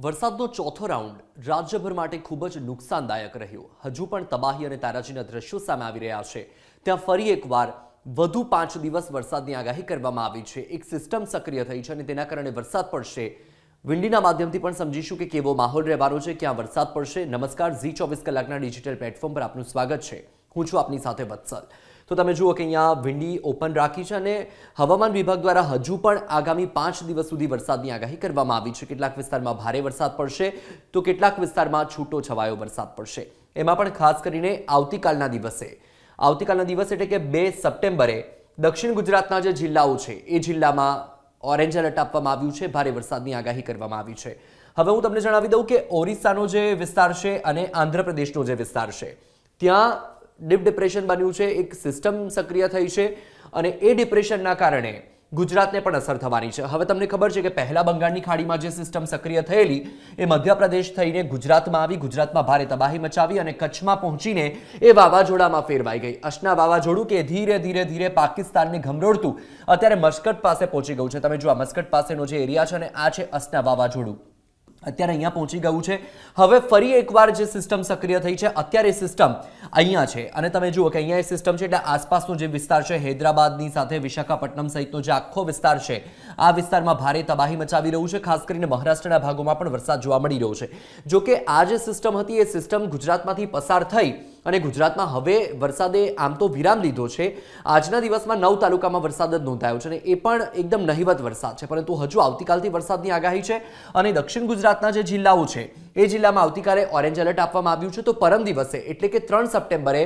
વરસાદનો ચોથો રાઉન્ડ રાજ્યભર માટે ખૂબ જ નુકસાનદાયક રહ્યો. હજુ પણ તબાહી અને તારાજીના દ્રશ્યો સામે આવી રહ્યા છે. ત્યાં ફરી એકવાર વધુ પાંચ દિવસ વરસાદની આગાહી કરવામાં આવી છે. એક સિસ્ટમ સક્રિય થઈ છે અને તેના કારણે વરસાદ પડશે. વિંડીના માધ્યમથી પણ સમજીશું કે કેવો માહોલ રહેવાનો છે, ક્યાં વરસાદ પડશે. નમસ્કાર, ઝી ચોવીસ કલાકના ડિજિટલ પ્લેટફોર્મ પર આપનું સ્વાગત છે. હું છું આપની સાથે વત્સલ. તો તમે જુઓ કે અહીંયા વિંડી ઓપન રાખી છે અને હવામાન વિભાગ દ્વારા હજુ પણ આગામી પાંચ દિવસ સુધી વરસાદની આગાહી કરવામાં આવી છે. કેટલાક વિસ્તારમાં ભારે વરસાદ પડશે તો કેટલાક વિસ્તારમાં છૂટો છવાયો વરસાદ પડશે. એમાં પણ ખાસ કરીને આવતીકાલના દિવસે. આવતીકાલના દિવસ એટલે કે બે સપ્ટેમ્બરે દક્ષિણ ગુજરાતના જે જિલ્લાઓ છે, એ જિલ્લામાં ઓરેન્જ એલર્ટ આપવામાં આવ્યું છે. ભારે વરસાદની આગાહી કરવામાં આવી છે. હવે હું તમને જણાવી દઉં કે ઓરિસ્સાનો જે વિસ્તાર છે અને આંધ્રપ્રદેશનો જે વિસ્તાર છે, ત્યાં ડીપ ડિપ્રેશન બન્યું છે, એક સિસ્ટમ સક્રિય થઈ છે અને એ ડિપ્રેશનના કારણે ગુજરાતને પણ અસર થવાની છે. હવે તમને ખબર છે કે પહેલા બંગાળની ખાડીમાં જે સિસ્ટમ સક્રિય થયેલી, એ મધ્યપ્રદેશ થઈને ગુજરાતમાં આવી, ગુજરાતમાં ભારે તબાહી મચાવી અને કચ્છમાં પહોંચીને એ વાવાઝોડામાં ફેરવાઈ ગઈ. અશના વાવાઝોડું કે ધીરે ધીરે ધીરે પાકિસ્તાનને ઘમરોળતું અત્યારે મસ્કટ પાસે પહોંચી ગયું છે. તમે જો આ મસ્કટ પાસેનો જે એરિયા છે અને આ છે અશના વાવાઝોડું. અત્યારે અહીંયા પહોંચી ગયું છે. હવે ફરી એકવાર જે સિસ્ટમ સક્રિય થઈ છે, અત્યારે સિસ્ટમ અહીંયા છે. અને તમે જુઓ કે અહીંયા એ સિસ્ટમ છે એટલે આસપાસનો જે વિસ્તાર છે, હૈદરાબાદની સાથે વિશાખાપટ્ટનમ સહિતનો જે આખો વિસ્તાર છે, આ વિસ્તારમાં ભારે તબાહી મચાવી રહ્યું છે. ખાસ કરીને મહારાષ્ટ્રના ભાગોમાં પણ વરસાદ જોવા મળી રહ્યો છે. જો કે આ જે સિસ્ટમ હતી, એ સિસ્ટમ ગુજરાતમાંથી પસાર થઈ અને ગુજરાતમાં હવે વરસાદે આમ તો વિરામ લીધો છે. આજના દિવસમાં નવ તાલુકામાં વરસાદ જ નોંધાયો છે અને એ પણ એકદમ નહિવત વરસાદ છે. પરંતુ હજુ આવતીકાલથી વરસાદની આગાહી છે અને દક્ષિણ ગુજરાતના જે જિલ્લાઓ છે એ જિલ્લામાં આવતીકાલે ઓરેન્જ એલર્ટ આપવામાં આવ્યું છે. તો પરમ દિવસે, એટલે કે ત્રણ સપ્ટેમ્બરે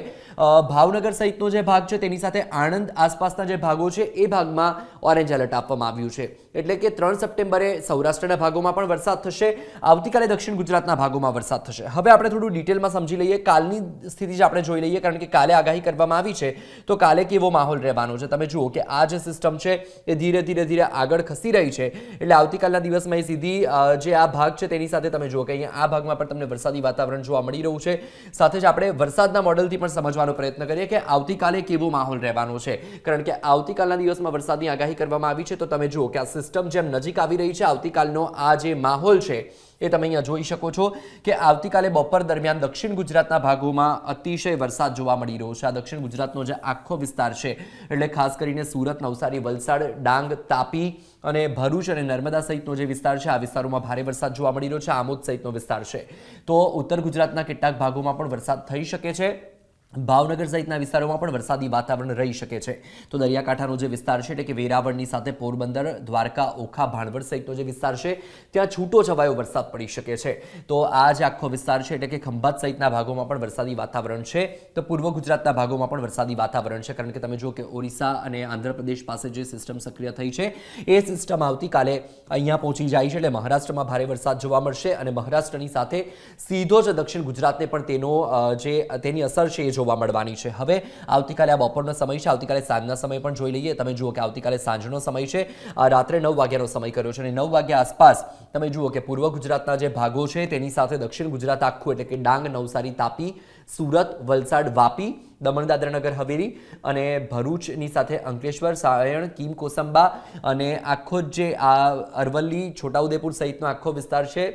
ભાવનગર સહિતનો જે ભાગ છે, તેની સાથે આણંદ આસપાસના જે ભાગો છે, એ ભાગમાં ઓરેન્જ એલર્ટ આપવામાં આવ્યું છે. એટલે કે ત્રણ સપ્ટેમ્બરે સૌરાષ્ટ્રના ભાગોમાં પણ વરસાદ થશે. આવતીકાલે દક્ષિણ ગુજરાતના ભાગોમાં વરસાદ થશે. હવે આપણે થોડું ડિટેલમાં સમજી લઈએ. કાલની સ્થિતિ જ આપણે જોઈ લઈએ, કારણ કે કાલે આગાહી કરવામાં આવી છે, તો કાલે કેવો માહોલ રહેવાનો છે? તમે જુઓ કે આ જે સિસ્ટમ છે, એ ધીરે ધીરે ધીરે આગળ ખસી રહી છે. એટલે આવતીકાલના દિવસમાં એ સીધી જે આ ભાગ છે, તેની સાથે તમે જુઓ કે અહીંયા આ ભાગમાં પણ તમને વરસાદી વાતાવરણ જોવા મળી રહ્યું છે. સાથે જ આપણે વરસાદના મોડલથી પણ સમજવાનો પ્રયત્ન કરીએ કે આવતીકાલે કેવો માહોલ રહેવાનો છે. કારણ કે આવતીકાલના દિવસમાં વરસાદની આગાહી કરવામાં આવી છે. તો તમે જુઓ કે આ સિસ્ટમ જેમ નજીક આવી રહી છે, આવતીકાલનો આ જે માહોલ છે એ તમે અહીંયા જોઈ શકો છો કે આવતીકાલે બપોર દરમિયાન દક્ષિણ ગુજરાતના ભાગોમાં અતિશય વરસાદ જોવા મળી રહ્યો છે. આ દક્ષિણ ગુજરાતનો જે આખો વિસ્તાર છે, એટલે ખાસ કરીને સુરત, નવસારી, વલસાડ, ડાંગ, તાપી અને ભરૂચ અને નર્મદા સહિતનો જે વિસ્તાર છે, આ વિસ્તારોમાં ભારે વરસાદ જોવા મળી રહ્યો છે, આમોદ સહિતનો વિસ્તાર છે. તો ઉત્તર ગુજરાતના કેટલાક ભાગોમાં પણ વરસાદ થઈ શકે છે. ભાવનગર સહિતના વિસ્તારોમાં પણ વરસાદી વાતાવરણ રહી શકે છે. તો દરિયાકાંઠાનો જે વિસ્તાર છે એટલે કે વેરાવળની સાથે પોરબંદર, દ્વારકા, ઓખા, ભાણવડ સહિતનો જે વિસ્તાર છે, ત્યાં છૂટો છવાયો વરસાદ પડી શકે છે. તો આ જે આખો વિસ્તાર છે એટલે કે ખંભાત સહિતના ભાગોમાં પણ વરસાદી વાતાવરણ છે. તો પૂર્વ ગુજરાતના ભાગોમાં પણ વરસાદી વાતાવરણ છે. કારણ કે તમે જુઓ કે ઓરિસ્સા અને આંધ્રપ્રદેશ પાસે જે સિસ્ટમ સક્રિય થઈ છે, એ સિસ્ટમ આવતીકાલે અહીંયા પહોંચી જાય છે. એટલે મહારાષ્ટ્રમાં ભારે વરસાદ જોવા મળશે અને મહારાષ્ટ્રની સાથે સીધો જ દક્ષિણ ગુજરાતને પણ તેનો જે, તેની અસર છે એ જોવા મળવાની છે. હવે આવતીકાલે આ બપોરનો સમય છે. આવતીકાલે સાંજના સમય પણ જોઈ લઈએ. તમે જુઓ કે આવતીકાલે સાંજનો સમય છે. રાત્રે નવ વાગ્યાનો સમય કર્યો છે અને નવ વાગ્યા આસપાસ તમે જુઓ કે પૂર્વ ગુજરાતના જે ભાગો છે તેની સાથે દક્ષિણ ગુજરાત આખું એટલે કે ડાંગ, નવસારી, તાપી, સુરત, વલસાડ, વાપી, દમણ, દાદરાનગર, હવેલી અને ભરૂચની સાથે અંકલેશ્વર, સાયણ, કીમ, કોસંબા અને આખો જે આ અરવલ્લી, છોટાઉદેપુર સહિતનો આખો વિસ્તાર છે.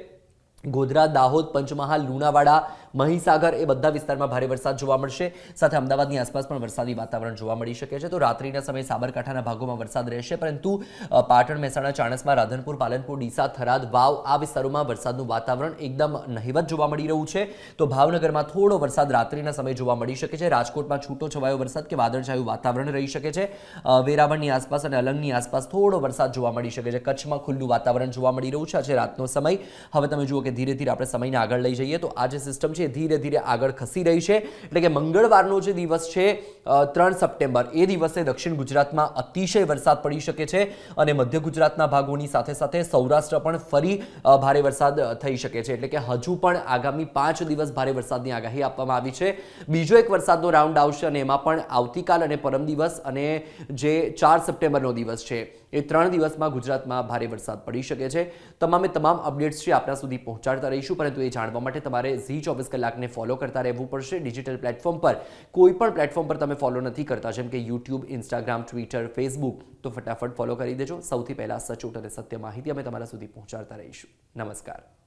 ગોધરા, દાહોદ, પંચમહાલ, લુણાવાડા મહીસાગર એ બધા વિસ્તારમાં ભારે વરસાદ જોવા મળશે. સાથે અમદાવાદની આસપાસ પણ વરસાદી વાતાવરણ જોવા મળી શકે છે. તો રાત્રિના સમયે સાબરકાંઠાના ભાગોમાં વરસાદ રહેશે. પરંતુ પાટણ, મહેસાણા, ચાણસમાં, રાધનપુર, પાલનપુર, ડીસા, થરાદ, વાવ આ વિસ્તારોમાં વરસાદનું વાતાવરણ એકદમ નહિવત જોવા મળી રહ્યું છે. તો ભાવનગરમાં થોડો વરસાદ રાત્રિના સમયે જોવા મળી શકે છે. રાજકોટમાં છૂટો છવાયો વરસાદ કે વાદળછાયું વાતાવરણ રહી શકે છે. વેરાવળની આસપાસ અને અલંગની આસપાસ થોડો વરસાદ જોવા મળી શકે છે. કચ્છમાં ખુલ્લું વાતાવરણ જોવા મળી રહ્યું છે. આજે રાતનો સમય. હવે તમે જુઓ કે ધીરે ધીરે આપણે સમયને આગળ લઈ જઈએ. તો આ જે સિસ્ટમ છે, ધીરે ધીરે આગળ ખસી રહી છે. એટલે કે મંગળવારનો જે દિવસ છે ત્રણ સપ્ટેમ્બર, એ દિવસે દક્ષિણ ગુજરાતમાં અતિશય વરસાદ પડી શકે છે અને મધ્ય ગુજરાતના ભાગોની સાથે સાથે સૌરાષ્ટ્ર પણ ફરી ભારે વરસાદ થઈ શકે છે. એટલે કે હજુ પણ આગામી પાંચ દિવસ ભારે વરસાદની આગાહી આપવામાં આવી છે. બીજો એક વરસાદનો રાઉન્ડ આવશે અને એમાં પણ આવતીકાલ અને પરમ દિવસ અને જે ચાર સપ્ટેમ્બરનો દિવસ છે એ ત્રણ દિવસમાં ગુજરાતમાં ભારે વરસાદ પડી શકે છે. તમામે તમામ અપડેટ્સ છે આપણા સુધી પહોંચાડતા રહીશું, પરંતુ એ જાણવા માટે તમારે ઝી ચોવીસ કલાકને ફોલો કરતા રહેવું પડશે. ડિજિટલ પ્લેટફોર્મ પર કોઈ પણ પ્લેટફોર્મ પર તમે ફોલો નથી કરતા, જેમ કે યુટ્યુબ, ઇન્સ્ટાગ્રામ, ટ્વિટર, ફેસબુક, તો ફટાફટ ફોલો કરી દેજો. સૌથી પહેલાં સચોટ અને સત્ય માહિતી અમે તમારા સુધી પહોંચાડતા રહીશું. નમસ્કાર.